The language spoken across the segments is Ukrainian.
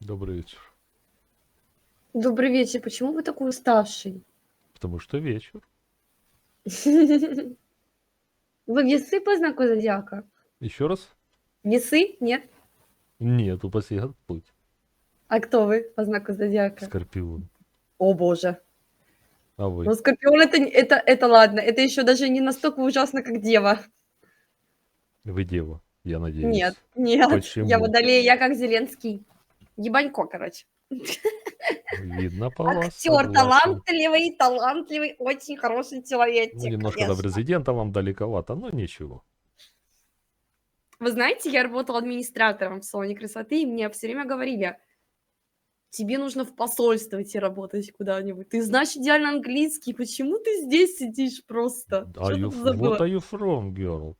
Добрый вечер. Добрый вечер. Почему вы такой уставший? Потому что вечер. Вы весы по знаку зодиака? Еще раз? Весы? Нет? Нет, упаси Господь. А кто вы по знаку зодиака? Скорпион. О боже. А вы? Ну, Скорпион это, это, это ладно. Это еще даже не настолько ужасно, как Дева. Вы дева, я надеюсь. Нет, нет. Почему? Я водолея, я как Зеленский. Ебанько, короче. Видно по вас. Актер талантливый, талантливый, очень хороший человек. Ну, немножко до президента вам далековато, но ничего. Вы знаете, я работала администратором в салоне красоты, и мне все время говорили, тебе нужно в посольство идти работать куда-нибудь. Ты знаешь идеально английский, почему ты здесь сидишь просто? Are you, what are you from, girl?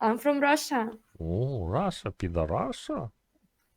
I'm from Russia. О, Раша, пидораша.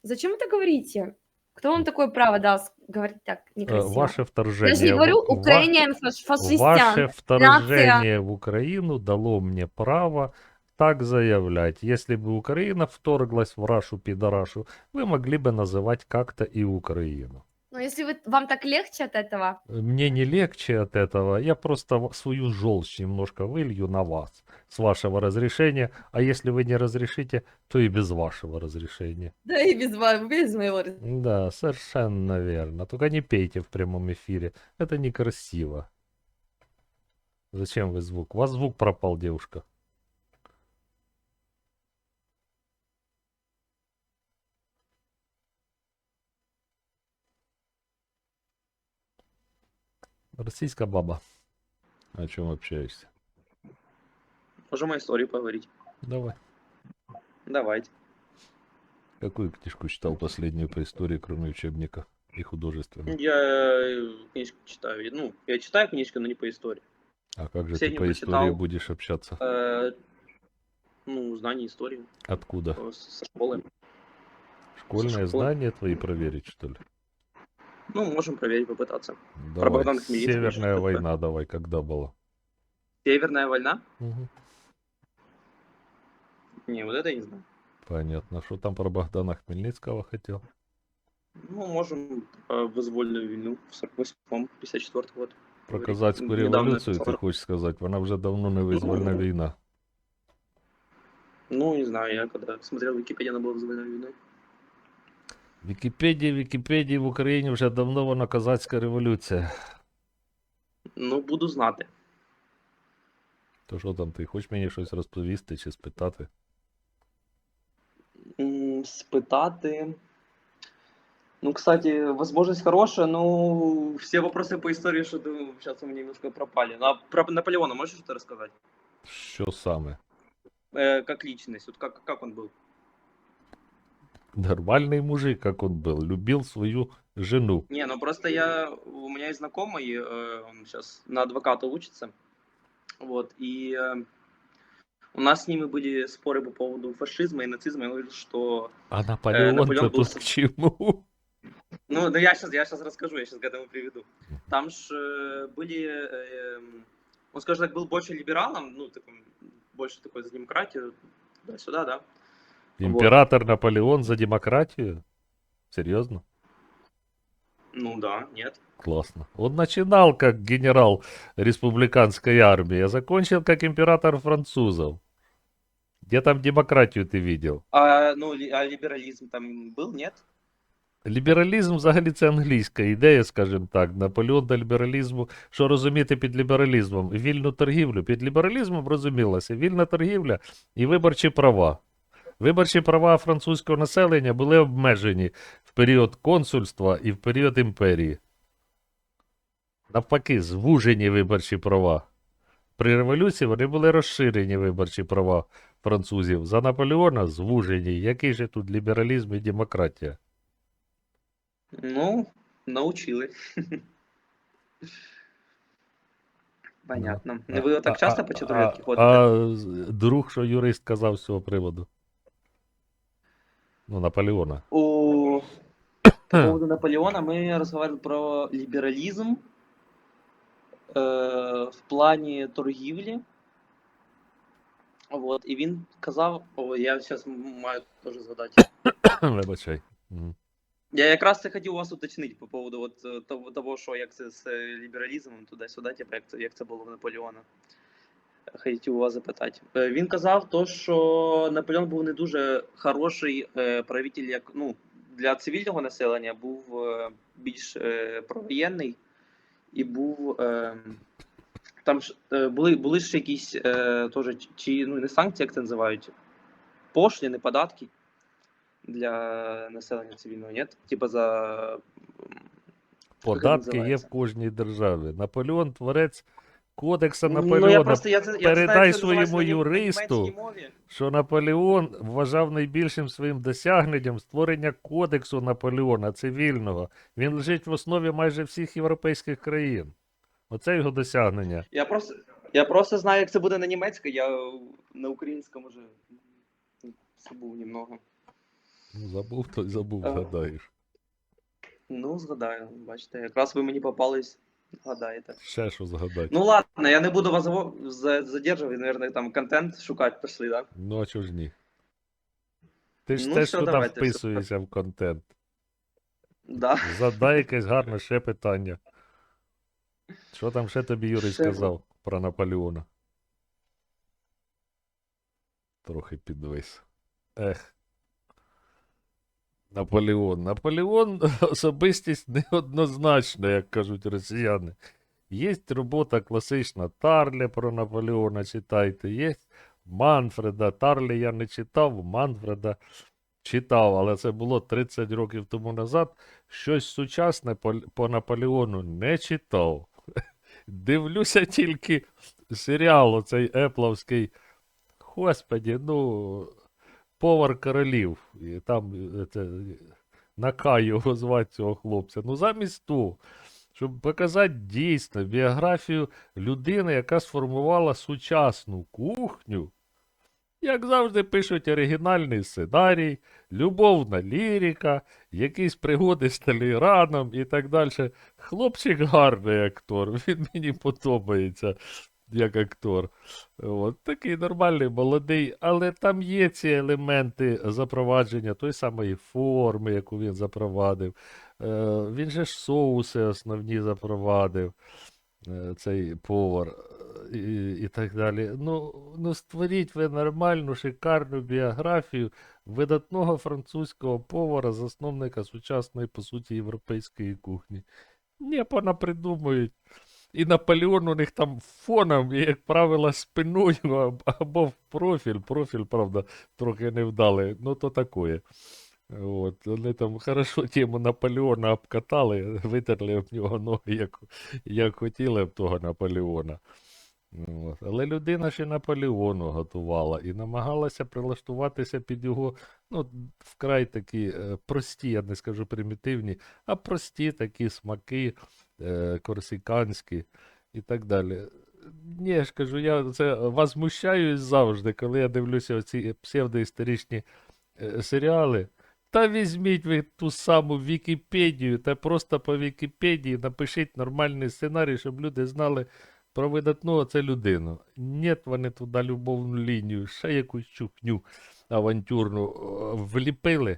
Зачем вы так говорите? Кто вам такое право дал говорить так Э, некрасиво? Ваше вторжение. Я же не говорю в- ва- украинян фаш- Ваше фашистян. вторжение в Украину дало мне право так заявлять. Если бы Украина вторглась в Рашу пидорашу, вы могли бы называть как-то и Украину. Но если вы, вам так легче от этого, Мне не легче от этого, я просто свою желчь немножко вылью на вас, с вашего разрешения, а если вы не разрешите, то и без вашего разрешения. да и без, ва- без моего раз- Да, совершенно верно. Только не пейте в прямом эфире, это некрасиво. Зачем вы звук? У вас звук пропал, девушка. Российская баба. О чем общаешься? Можем истории поговорить. Давай. Давайте. Какую книжку читал последнюю по истории, кроме учебника и художественную? Я э, книжку читаю. Ну, я читаю книжку, но не по истории. А как же ты Последнюю по истории прочитал. будешь общаться? Э, ну, знание истории Откуда? со школы. Школьные школы. знания твои проверить, что ли? Ну, можем проверить, попытаться. Давай. Богдана Хмельницкого Северная что-то такое. война, давай, когда была? Северная война? Мгм. Не, вот это я не знаю. Понятно. Что там про Богдана Хмельницкого хотел? Ну, можем про вызвольную війну в 48-м, 54 год. Про Говорить. казацьку Недавно революцію ти писала. хочеш сказати? Вона вже давно не визвольна війна. Ну, не знаю, я когда смотрел Википедию, она была вызвольной войной. Вікіпедія, Вікіпедії в Україні вже давно вона казацька революція. Ну, буду знати. То що там, ти хочеш мені щось розповісти чи спитати? М, Спитати. Ну, кстати, возможность хорошая, но все вопросы по истории что-то сейчас у меня немножко пропали. Ну, а про Наполеона можешь что-то рассказать? Що саме? Э, как личность, вот как, как он был? Нормальный мужик, как он был, любил свою жену. Не, ну просто я, у меня есть знакомый, э, он сейчас на адвоката учится, вот, и э, у нас с ними были споры по поводу фашизма и нацизма, и он говорил, что... А Наполеон, Наполеон то был к чему? Ну, да я сейчас, я сейчас расскажу, я сейчас к этому приведу. Там ж э, были, э, он, скажем так, был больше либералом, ну, таким, больше такой за демократию, сюда, да. Император Наполеон за демократию? Серьезно? Ну да, нет. Классно. Он начинал как генерал республиканской армии, а закончил как император французов. Где там демократию ты видел? А, ну, ли- а либерализм там был, нет? Лібералізм взагалі це англійська ідея, скажімо так. Наполеон до лібералізму. Що розуміти під лібералізмом? Вільну торгівлю. Під лібералізмом розумілося вільна торгівля і виборчі права. Виборчі права французького населення були обмежені в період консульства і в період імперії. Навпаки, звужені виборчі права. При революції вони були розширені виборчі права французів. За Наполеона звужені. Який же тут лібералізм і демократія? Ну, научили. Понятно. Ну, вы так часто по а, ходите? а друг, що юрист казав з цього приводу? Ну, Наполеона. О, по поводу Наполеона мы разговаривали про либерализм э, в плане торгівлі. Вот, і він казав, о, я зараз маю теж згадати. Вибачай. Я якраз це хотів у вас уточнити по поводу от, е, того, того, що як це з е, лібералізмом туди-сюди, як це, як це було в Наполеона. Хотів у вас запитати. Е, Він казав, то, що Наполеон був не дуже хороший е, правитель, як ну, для цивільного населення, був е, більш провоєнний і був. Там ж були, були ж якісь теж, чи ну, не санкції, як це називають, пошліни, податки для населення цивільного, ні? Типа за. Податки є в кожній державі. Наполеон творець кодекса Ну, я Наполеона. просто, я, я передай своєму юристу. що Наполеон вважав найбільшим своїм досягненням створення кодексу Наполеона цивільного. Він лежить в основі майже всіх європейських країн. Оце його досягнення. Я просто, я просто знаю, як це буде на німецькій, я на українському вже забув немного. Ну, забув, то й забув, згадаєш. Ну, згадаю, бачите, якраз ви мені попались, згадаєте. Ще що згадати. Ну ладно, я не буду вас за- задержувати, наверное, там контент шукати пішли, да? Ну, а чого ж ні? Ти ж Ну, теж все, сюди давайте, вписуєшся в контент. Да. Задай якесь гарне ще питання. Що там ще тобі Юрій Ще сказав про Наполеона? Трохи підвис. Ех. Наполеон. Наполеон особистість неоднозначна, як кажуть росіяни. Є робота класична Тарлі про Наполеона читайте, є Манфреда. Тарлі я не читав, Манфреда читав, але це було 30 років тому назад. Щось сучасне по Наполеону не читав. Дивлюся тільки серіал оцей епловський. Господі, ну, повар королів. І там е, це, на К його звати цього хлопця. Ну, замість того, щоб показати дійсно біографію людини, яка сформувала сучасну кухню. Як завжди пишуть оригінальний сценарій, любовна лірика, якісь пригоди з Таліраном і так далі. Хлопчик гарний актор, він мені подобається як актор. От, такий нормальний, молодий, але там є ці елементи запровадження той самої форми, яку він запровадив. Е, він же ж соуси основні запровадив, е, цей повар е, і, і так далі. Ну, ну, створіть ви нормальну, шикарну біографію видатного французького повара, засновника сучасної, по суті, європейської кухні. Ні, понапридумують. І Наполеон у них там фоном, як правило, спиною або в профіль. Профіль, правда, трохи невдалий, ну то такое. От, вони там хорошо тему Наполеона обкатали, витерли об нього ноги, як, як хотіли б того Наполеона. От. Але людина ще Наполеону готувала і намагалася прилаштуватися під його, ну, вкрай такі е, прості, я не скажу примітивні, а прості такі смаки корсиканські і так далі. Ні, я ж кажу, я це возмущаюсь завжди, коли я дивлюся оці псевдоісторичні е, серіали. Та візьміть ви ту саму Вікіпедію та просто по Вікіпедії напишіть нормальний сценарій, щоб люди знали про видатну це людину. Нет, вони туди любовну лінію, ще якусь чухню авантюрну е, вліпили.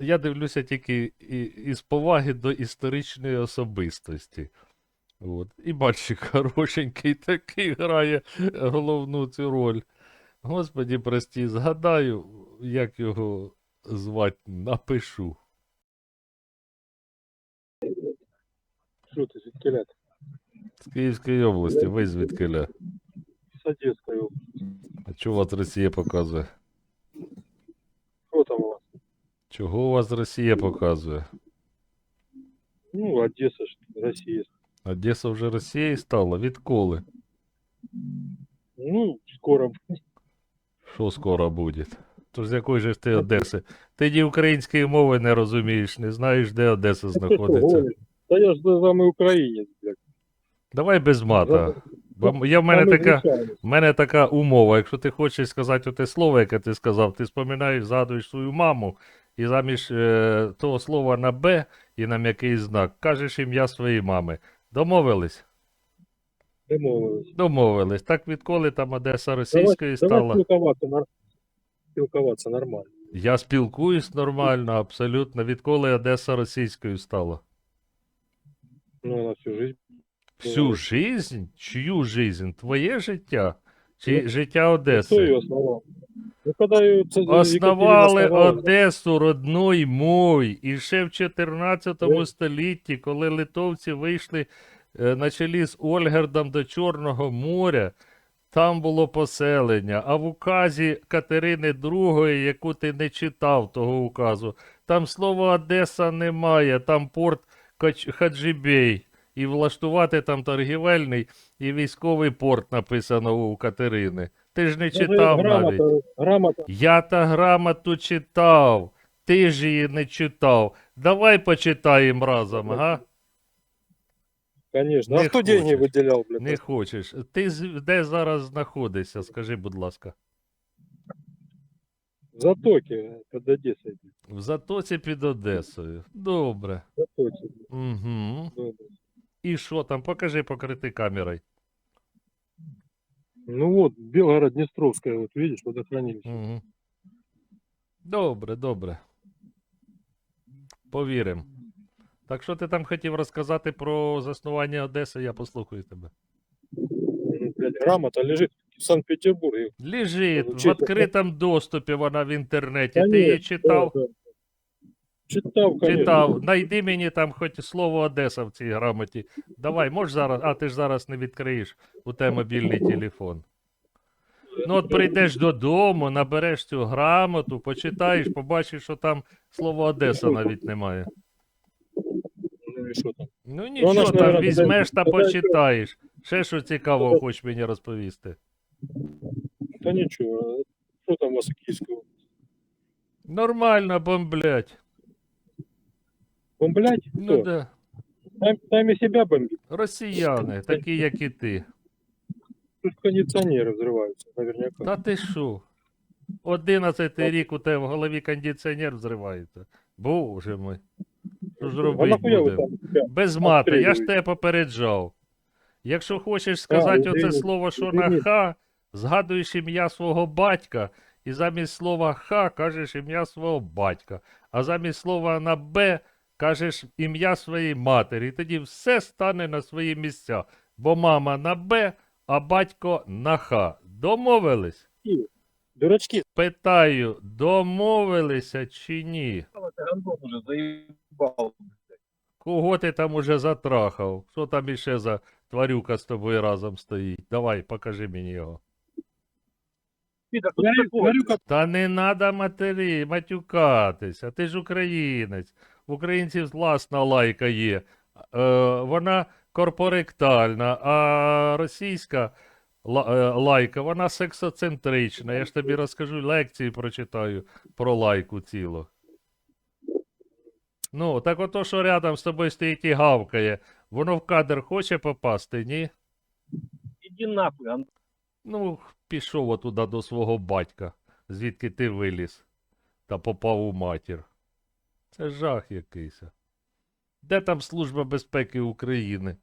Я дивлюся тільки із поваги до історичної особистості. От. І мальчик хорошенький такий грає головну цю роль. Господі, прості, згадаю, як його звати, напишу. Що ти звідкиля? З Київської області, ви звідкиля. З Одеської області. А чого вас Росія показує? Що там у вас? Чого у вас Росія показує? Ну, Одеса ж, Росія. Одеса вже Росією стала? Відколи? Ну, скоро. Що скоро буде? То з якої же ж ти Одеси? Ти ні української мови не розумієш, не знаєш, де Одеса знаходиться. Та я ж саме українець, блядь. Давай без мата. Бо я в мене така. У мене така умова, якщо ти хочеш сказати те слово, яке ти сказав, ти споминаєш, згадуєш свою маму, і замість е, того слова на Б і на м'який знак кажеш ім'я своєї мами. Домовились? Домовились. Домовились. Так відколи там Одеса Давай, російською давай стала. спілкуватися, нар... спілкуватися нормально. Я спілкуюсь нормально, абсолютно, відколи Одеса російською стала. Ну, на всю жизнь. Всю жизнь? Чию жизнь? Твоє життя? Чи життя Одеси? Ну, Основали Одесу родной мой. І ще в 14 столітті, коли литовці вийшли е, на чолі з Ольгердом до Чорного моря, там було поселення. А в указі Катерини II, яку ти не читав того указу, там слова Одеса немає, там порт Хаджибей. І влаштувати там торгівельний і військовий порт написано у Катерини. Ти ж не даже читав навіть. грамота. Я та грамоту читав. Ти ж її не читав. Давай почитаємо разом, га? Конечно. Не а кто деньги хочешь. выделял, блядь? Не хочеш. Ти з- де зараз знаходишься? Скажи, будь ласка. В Затоке под Одессой. В Затоці під Одесою. Добре. В Затоке. Угу. І що там? Покажи покрити камерою. Ну вот, Белгород-Днестровская, вот видишь, водохранилище. Угу. Добре, добре. Повірим. Так що ти там хотів розказати про заснування Одеси, я послухаю тебе. Ну, блядь, грамота лежит в Санкт-Петербурге. Лежить в Получить- відкритому доступі вона в інтернеті. Ти Конечно, її читав? да, да. Читав, конечно. Читав. Найди мені там хоч слово Одеса в цій грамоті. Давай, можеш зараз. А ти ж зараз не відкриєш у тебе мобільний телефон. Ну, от прийдеш додому, набереш цю грамоту, почитаєш, побачиш, що там слово Одеса навіть немає. Ну что там? Ну нічого, там візьмеш та почитаєш. Ще що цікавого хочеш мені розповісти. Да ничего. Что там у вас? Нормально бомблять. Бомблять? Ну Кто? да. Там, там и себя бомбит. Росіяни, такі, як і ти. Тут кондиционеры взрываются, наверняка. Та ти що? Одинадцятий рік у тебе в голові кондиціонер взривається. Боже мой. Що ж а робити нахуя вы будемо? там себя? Без мати, я ж обстрілюєте? тебе попереджав. Якщо хочеш сказати оце извини, слово, що извини. на ха, згадуєш ім'я свого батька, і замість слова ха кажеш ім'я свого батька, а замість слова на б кажеш ім'я своєї матері. І тоді все стане на свої місця. Бо мама на б, а батько на ха. Домовились? Дурачки. Питаю, домовилися чи ні? Кого ти там уже затрахав? Хто там іще за тварюка з тобою разом стоїть? Давай, покажи мені його. Та не надо матері, матюкатися. Ти ж українець. В українців власна лайка є. Е, вона корпоректальна, а російська е, лайка, вона сексоцентрична. Я ж тобі розкажу, лекції прочитаю про лайку цілу. Ну, так ото, що рядом з тобою стоїть і гавкає, воно в кадр хоче попасти, ні? иди нахуй, Антон. Ну, пішов отуда до свого батька, звідки ти виліз та попав у матір. Це жах якийсь. Де там Служба безпеки України?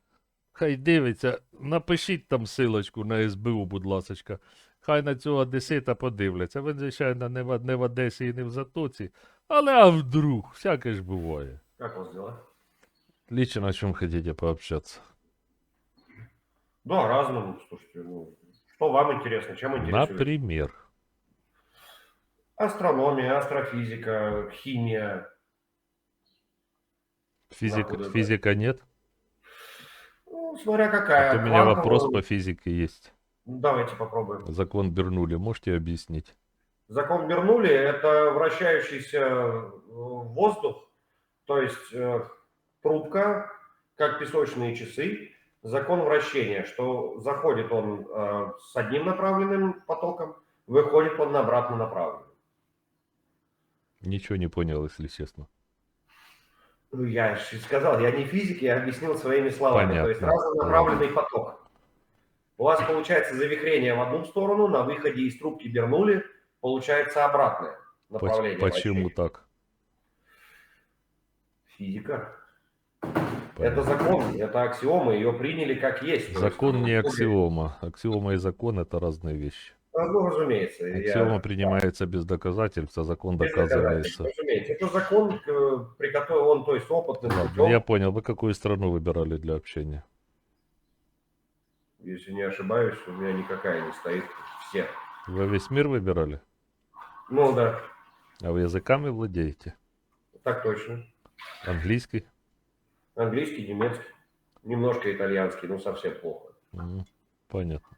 Хай дивиться, напишіть там силочку на СБУ, будь ласочка. Хай на цього одесита подивляться. Він, звичайно, не в, не в Одесі і не в Затоці, але а вдруг, всяке ж буває. Как у вас дела? Лично о чем хотите пообщаться? Да, о разном. Слушайте, ну, что вам интересно, чем интересуетесь? Например. Астрономия, астрофизика, химия. Физик, Нахуй, да. физика нет? Ну, смотря какая. Вот у меня Квантовая- вопрос по физике есть. Ну, Давайте попробуем. Закон Бернули, можете объяснить? Закон Бернули – это вращающийся э, воздух, то есть э, трубка, как песочные часы. Закон вращения, что заходит он э, с одним направленным потоком, выходит он на обратно направленный. Ничего не понял, если честно. Ну, я же сказал, я не физик, я объяснил своими словами. То есть Понятно. разнонаправленный поток. У вас получается завихрение в одну сторону, на выходе из трубки Бернули получается обратное направление. Почему вращения. так? Физика. Понятно. Это закон, это аксиома, ее приняли как есть. То есть, Закон не аксиома. Аксиома и закон это разные вещи. Ну, разумеется. я- Аксиома принимается без доказательств, а закон Без доказывается. Разумеется. Это закон, э, при котором он, то есть, опытным Ладно, путем, я понял. Вы какую страну выбирали для общения? если не ошибаюсь, у меня никакая не стоит. Все. Вы весь мир выбирали? Ну да, А вы языками владеете? так точно. Английский? Английский, немецкий, немножко итальянский, но совсем плохо. Понятно.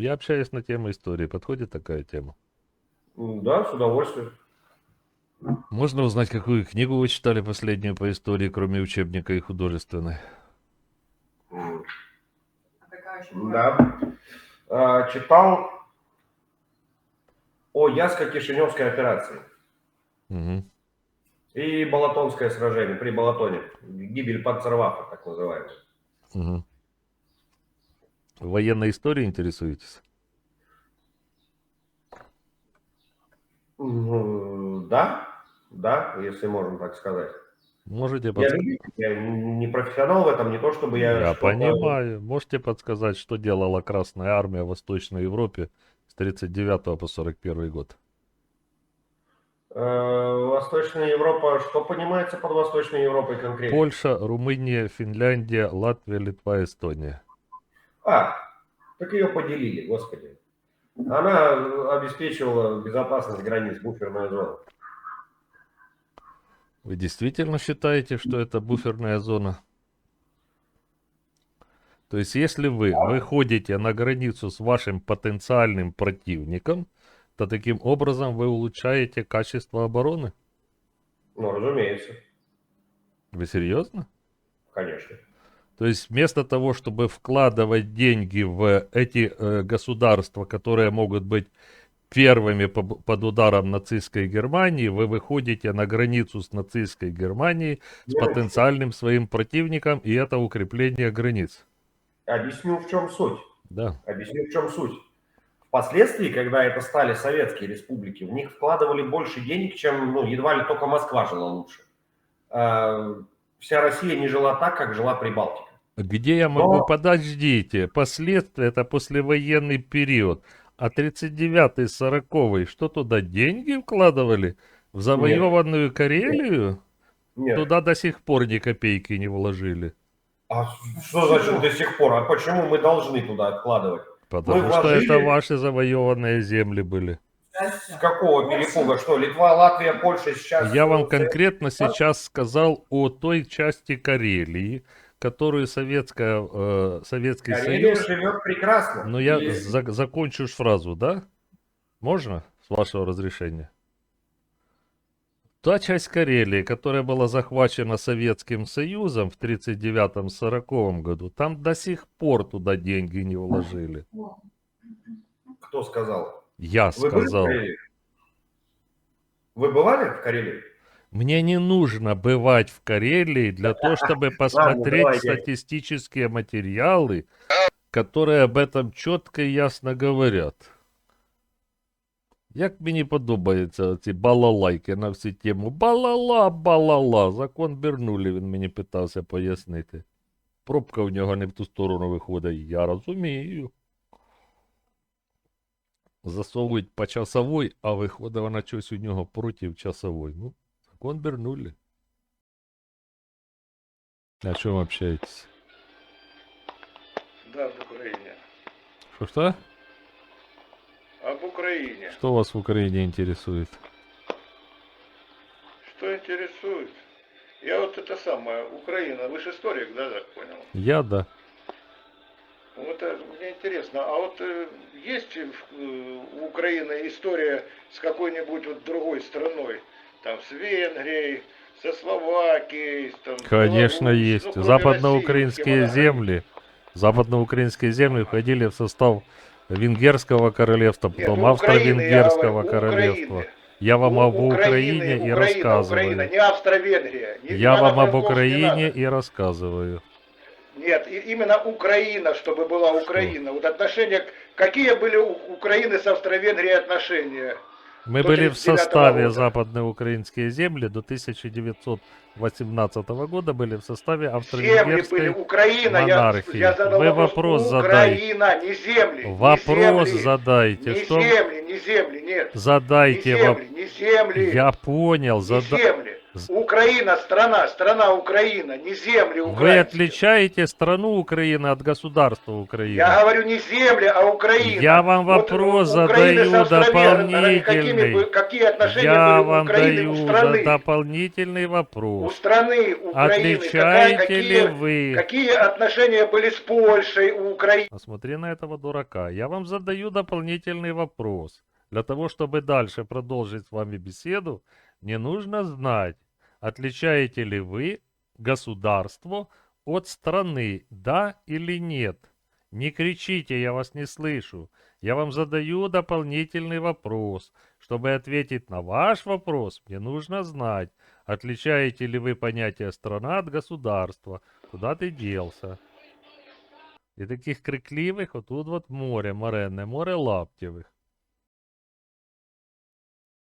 Я общаюсь на тему истории. Подходит такая тема? Да, с удовольствием. Можно узнать, какую книгу вы читали последнюю по истории, кроме учебника и художественной? А Да. А, Читал о Яско-Кишиневской операции Мгм. и Балатонское сражение при Балатоне. Гибель Панцервафа, так называемая. Мгм. Военной историей интересуетесь? М, Да, да, если можно так сказать. Можете Я, подсказать? любитель, я не профессионал в этом, не то чтобы я... Я понимаю. Можете подсказать, что делала Красная Армия в Восточной Европе с 39 по 41 год? Э, Восточная Европа, что понимается под Восточной Европой конкретно? Польша, Румыния, Финляндия, Латвия, Литва, Эстония. А, так ее поделили, господи. Она обеспечивала безопасность границ, буферная зона. Вы действительно считаете, что это буферная зона? То есть, если вы выходите на границу с вашим потенциальным противником, то таким образом вы улучшаете качество обороны? Ну, разумеется, Вы серьезно? конечно. То есть вместо того, чтобы вкладывать деньги в эти э, государства, которые могут быть первыми по- под ударом нацистской Германии, вы выходите на границу с нацистской Германией с потенциальным своим противником, и это укрепление границ. Объясню, в чем суть. Да. Объясню, в чем суть. Впоследствии, когда это стали советские республики, в них вкладывали больше денег, чем, ну, едва ли только Москва жила лучше. А, Вся Россия не жила так, как жила Прибалтика. Где я могу... Но- Подождите, последствия это послевоенный период. А 39-й, 40-й, что туда деньги вкладывали? В завоеванную Карелию? Нет. Туда до сих пор ни копейки не вложили. А что значит до сих пор? А почему мы должны туда откладывать? Потому Мы что это вложили- ваши завоеванные земли были. С какого перепуга? Что, Литва, Латвия, Польша сейчас... Я вам конкретно сейчас сказал о той части Карелии, которую Советская, э, Советский Карелия Союз... живет прекрасно. Но я И- за- закончу фразу, да? Можно? С вашего разрешения. Та часть Карелии, которая была захвачена Советским Союзом в 1939-1940 году, там до сих пор туда деньги не вложили. Кто сказал? Я Вы были сказал. Карелии? Вы бывали в Карелии? Мне не нужно бывать в Карелии для того, чтобы посмотреть давайте. статистические материалы, которые об этом четко и ясно говорят. Як мені подобаються ці балалайки на всю тему. Балала, балала. Закон Бернулі він мені питався пояснити. Пробка в нього не в ту сторону виходить. Я розумію. Засовують по часовой, а виходить вона щось у нього проти часовой. Ну, закон Бернулі. О чем общаетесь? Да, в Украине. Что-что? Об Украине. Что вас в Украине интересует? Что интересует? Я вот это самое, Украина, вы же историк, да, так понял? Я, да. Вот э, мне интересно, а вот э, есть э, у Украины история с какой-нибудь вот другой страной? Там с Венгрией, со Словакией, там, Конечно, Беларусь, есть. ну, Западноукраинские земли. Западноукраинские земли входили в состав Венгерского королевства, потом у Украины, я Австро-Венгерского королевства. Украины. Я вам У об Украине и Украина, рассказываю. Украина, не Австро-Венгрия. Я вам об Украине и рассказываю. Нет, и- именно Украина, чтобы была Украина. Вот отношения, какие были у Украины с Австро-Венгрией отношения? Мы были в 139 составе года. Западные украинские земли до 1918 года были в составе Земли были, Австро-Венгерской Украина, я, монархии. я задал Вы вопрос, вопрос задайте. Украина, не земли, не Вопрос земли, задайте. не Что земли, не земли, нет, не задайте вопрос. земли, не земли, Я понял. не Зада... земли. Украина, страна, страна Украина, не земли Вы украинские. отличаете страну Украины от государства Украины. Я говорю не земли, а Украина. Я вам Вот вопрос у Украины задаю Какими, дополнительный. бы- какие отношения Я были у вам Украины даю у страны? дополнительный У вопрос. страны Украины какая, Отличаете ли какие, вы? какие отношения были с Польшей у Украины? Посмотри на этого дурака. Я вам задаю дополнительный вопрос. Для того, чтобы дальше продолжить с вами беседу, мне нужно знать, отличаете ли вы государство от страны, да или нет. Не кричите, я вас не слышу. Я вам задаю дополнительный вопрос. Чтобы ответить на ваш вопрос, мне нужно знать, отличаете ли вы понятие страна от государства. Куда ты делся? І таких крикливих отут от море, моренне, море лаптєвих.